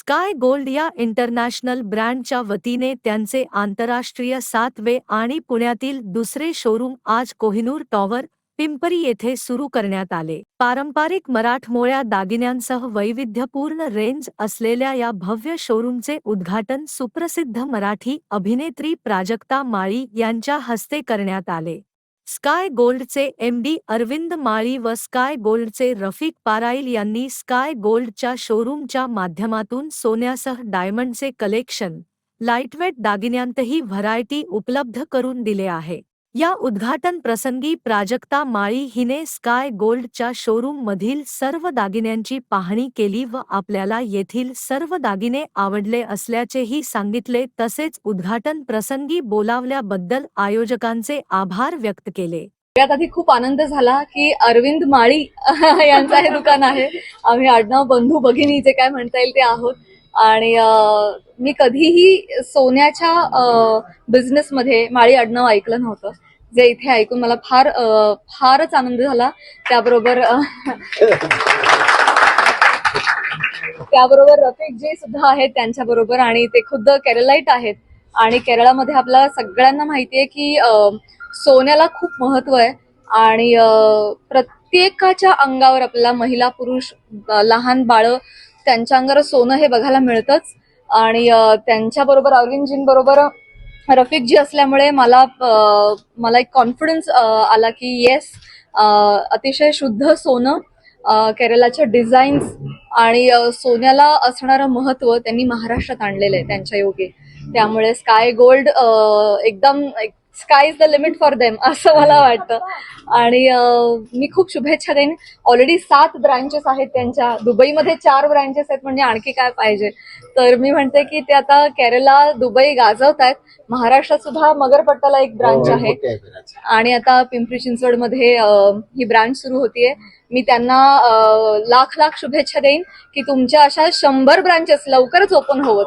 Sky gold या international ब्रँडच्या वतीने त्यांचे आंतरराष्ट्रीय सातवे आणि पुण्यातील दुसरे शोरूम आज कोहिनूर टॉवर पिंपरी येथे सुरू करण्यात आले. पारंपरिक मराठमोळ्या दागिन्यांसह वैविध्यपूर्ण रेंज असलेल्या या भव्य शोरूमचे उद्घाटन सुप्रसिद्ध मराठी अभिनेत्री प्राजक्ता माळी यांच्या हस्ते करण्यात आले. स्काय गोल्डचे एम डी अरविंद माळी व स्काय गोल्डचे रफिक पाराईल यांनी स्काय गोल्डच्या शोरूमच्या माध्यमातून सोन्यासह डायमंडचे कलेक्शन लाईटवेट दागिन्यांतही व्हरायटी उपलब्ध करून दिले आहे. या उद्घाटन प्रसंगी प्राजक्ता माळी हिने स्काय गोल्डच्या शोरूम मधील सर्व दागिन्यांची पाहणी केली व आपल्याला येथील सर्व दागिने आवडले असल्याचेही सांगितले. तसेच उद्घाटन प्रसंगी बोलावल्याबद्दल आयोजकांचे आभार व्यक्त केले. त्यात आधी खूप आनंद झाला की अरविंद माळी यांचं हे दुकान आहे. आम्ही आडनाव बंधू भगिनी जे काय म्हणता येईल ते आहोत. आणि मी कधीही सोन्याच्या बिझनेसमध्ये माळी आडनाव ऐकलं नव्हतं. जे इथे ऐकून मला फार फारच आनंद झाला. त्याबरोबर त्याबरोबर रफिक जी सुद्धा आहेत त्यांच्या बरोबर आणि ते खुद्द केरलाईट आहेत. आणि केरळामध्ये आपल्याला सगळ्यांना माहितीये की सोन्याला खूप महत्त्व आहे. आणि प्रत्येकाच्या अंगावर आपल्याला महिला पुरुष लहान बाळ त्यांच्या अंगावर सोनं हे बघायला मिळतच. आणि त्यांच्या बरोबर अरविंदजींबरोबर रफिक जी असल्यामुळे मला मला एक कॉन्फिडन्स आला की येस अतिशय शुद्ध सोनं केरळाच्या डिझाईन्स आणि सोन्याला असणारं महत्त्व त्यांनी महाराष्ट्रात आणलेलं आहे त्यांच्या योगे. त्यामुळे स्काय गोल्ड एकदम sky is the limit for them असं मला वाटतं. आणि मी खूप शुभेच्छा देईन. ऑलरेडी सात ब्रँचेस आहेत त्यांच्या. दुबईमध्ये चार ब्रँचेस आहेत म्हणजे आणखी काय पाहिजे? तर मी म्हणते की ते आता केरला दुबई गाजवत आहेत महाराष्ट्रात सुद्धा मगरपट्टाला एक ब्रांच आहे. आणि आता पिंपरी चिंचवडमध्ये अं, ही ब्रांच सुरू होतीये. मी त्यांना लाख लाख शुभेच्छा देईन की तुमच्या अशा शंभर ब्रांचेस लवकरच ओपन होवत.